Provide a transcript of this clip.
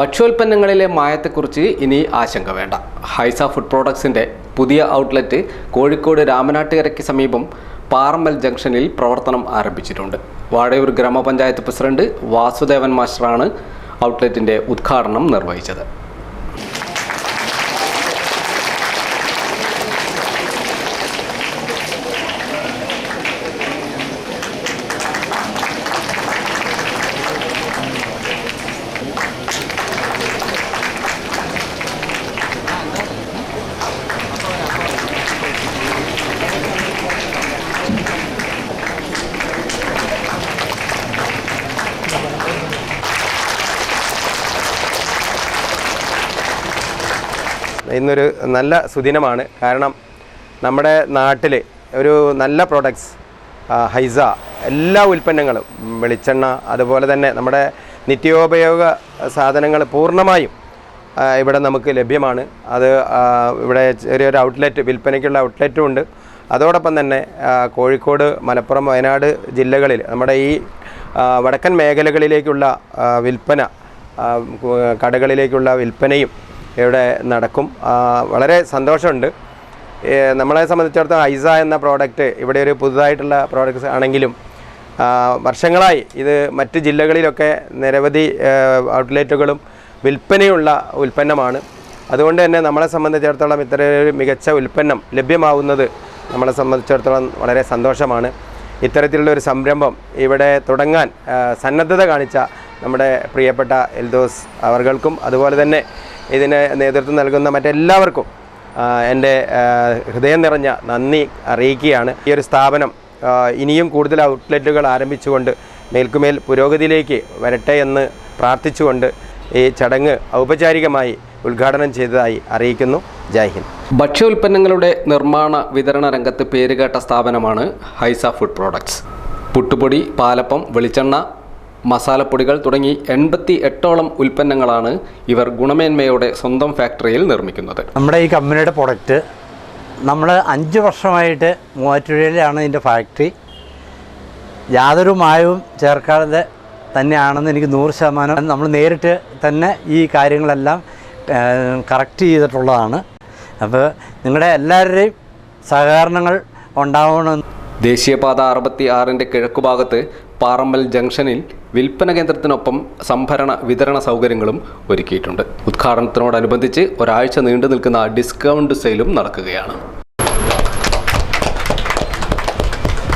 ഭക്ഷ്യോൽപ്പന്നങ്ങളിലെ മായത്തെക്കുറിച്ച് ഇനി ആശങ്ക വേണ്ട. ഹൈസ ഫുഡ് പ്രോഡക്ട്സിന്റെ പുതിയ ഔട്ട്ലെറ്റ് കോഴിക്കോട് രാമനാട്ടുകരയ്ക്ക് സമീപം പാറമ്മൽ ജംഗ്ഷനിൽ പ്രവർത്തനം ആരംഭിച്ചിട്ടുണ്ട്. വാടയൂർ ഗ്രാമപഞ്ചായത്ത് പ്രസിഡന്റ് വാസുദേവൻ മാസ്റ്ററാണ് ഔട്ട്ലെറ്റിന്റെ ഉദ്ഘാടനം നിർവഹിച്ചത്. ഇന്നൊരു നല്ല സുദിനമാണ്. കാരണം നമ്മുടെ നാട്ടിൽ ഒരു നല്ല പ്രോഡക്ട്സ് ഹൈസ എല്ലാ ഉൽപ്പന്നങ്ങളും വെളിച്ചെണ്ണ അതുപോലെ തന്നെ നമ്മുടെ നിത്യോപയോഗ സാധനങ്ങൾ പൂർണമായും ഇവിടെ നമുക്ക് ലഭ്യമാണ്. അത് ഇവിടെ ചെറിയൊരു ഔട്ട്ലെറ്റ് വിൽപ്പനയ്ക്കുള്ള ഔട്ട്ലെറ്റും ഉണ്ട്. അതോടൊപ്പം തന്നെ കോഴിക്കോട് മലപ്പുറം വയനാട് ജില്ലകളിൽ നമ്മുടെ ഈ വടക്കൻ മേഖലകളിലേക്കുള്ള വിൽപ്പന കടകളിലേക്കുള്ള വിൽപ്പനയും ഇവിടെ നടക്കും. വളരെ സന്തോഷമുണ്ട്. നമ്മളെ സംബന്ധിച്ചിടത്തോളം ഐസ എന്ന പ്രോഡക്റ്റ് ഇവിടെ ഒരു പുതുതായിട്ടുള്ള പ്രോഡക്റ്റ്സ് ആണെങ്കിലും വർഷങ്ങളായി ഇത് മറ്റ് ജില്ലകളിലൊക്കെ നിരവധി ഔട്ട്ലെറ്റുകളും വിൽപ്പനയുള്ള ഉൽപ്പന്നമാണ്. അതുകൊണ്ട് തന്നെ നമ്മളെ സംബന്ധിച്ചിടത്തോളം ഇത്തരം മികച്ച ഉൽപ്പന്നം ലഭ്യമാവുന്നത് നമ്മളെ സംബന്ധിച്ചിടത്തോളം വളരെ സന്തോഷമാണ്. ഇത്തരത്തിലുള്ള ഒരു സംരംഭം ഇവിടെ തുടങ്ങാൻ സന്നദ്ധത കാണിച്ച നമ്മുടെ പ്രിയപ്പെട്ട എൽദോസ് അവർകൾക്കും അതുപോലെ തന്നെ ഇതിന് നേതൃത്വം നൽകുന്ന മറ്റെല്ലാവർക്കും എന്റെ ഹൃദയം നിറഞ്ഞ നന്ദി അറിയിക്കുകയാണ്. ഈ ഒരു സ്ഥാപനം ഇനിയും കൂടുതൽ ഔട്ട്ലെറ്റുകൾ ആരംഭിച്ചുകൊണ്ട് മേൽക്കുമേൽ പുരോഗതിയിലേക്ക് വരട്ടെ എന്ന് പ്രാർത്ഥിച്ചുകൊണ്ട് ഈ ചടങ്ങ് ഔപചാരികമായി ഉദ്ഘാടനം ചെയ്തതായി അറിയിക്കുന്നു. ജയ് ഹിന്ദ്. ഭക്ഷ്യോൽപ്പന്നങ്ങളുടെ നിർമ്മാണ വിതരണ രംഗത്ത് പേരുകേട്ട സ്ഥാപനമാണ് ഹൈസ ഫുഡ് പ്രോഡക്ട്സ്. പുട്ടുപൊടി പാലപ്പം വെളിച്ചെണ്ണ മസാലപ്പൊടികൾ തുടങ്ങി എൺപത്തി എട്ടോളം ഉൽപ്പന്നങ്ങളാണ് ഇവർ ഗുണമേന്മയോടെ സ്വന്തം ഫാക്ടറിയിൽ നിർമ്മിക്കുന്നത്. നമ്മുടെ ഈ കമ്പനിയുടെ പ്രൊഡക്റ്റ് നമ്മൾ അഞ്ച് വർഷമായിട്ട് മൂവാറ്റുപുഴയിലാണ് ഇതിന്റെ ഫാക്ടറി. യാതൊരു മായവും ചേർക്കാതെ തന്നെയാണെന്ന് എനിക്ക് നൂറ് ശതമാനം നമ്മൾ നേരിട്ട് തന്നെ ഈ കാര്യങ്ങളെല്ലാം കറക്റ്റ് ചെയ്തിട്ടുള്ളതാണ്. അപ്പോൾ നിങ്ങളുടെ എല്ലാവരുടെയും സഹകരണങ്ങൾ ഉണ്ടാവണമെന്ന് ദേശീയപാത അറുപത്തി ആറിന്റെ കിഴക്കുഭാഗത്ത് പാറമ്മൽ ജംഗ്ഷനിൽ വിൽപ്പന കേന്ദ്രത്തിനൊപ്പം സംഭരണ വിതരണ സൗകര്യങ്ങളും ഒരുക്കിയിട്ടുണ്ട്. ഉദ്ഘാടനത്തിനോടനുബന്ധിച്ച് ഒരാഴ്ച നീണ്ടു നിൽക്കുന്ന ഡിസ്കൗണ്ട് സെയിലും നടക്കുകയാണ്.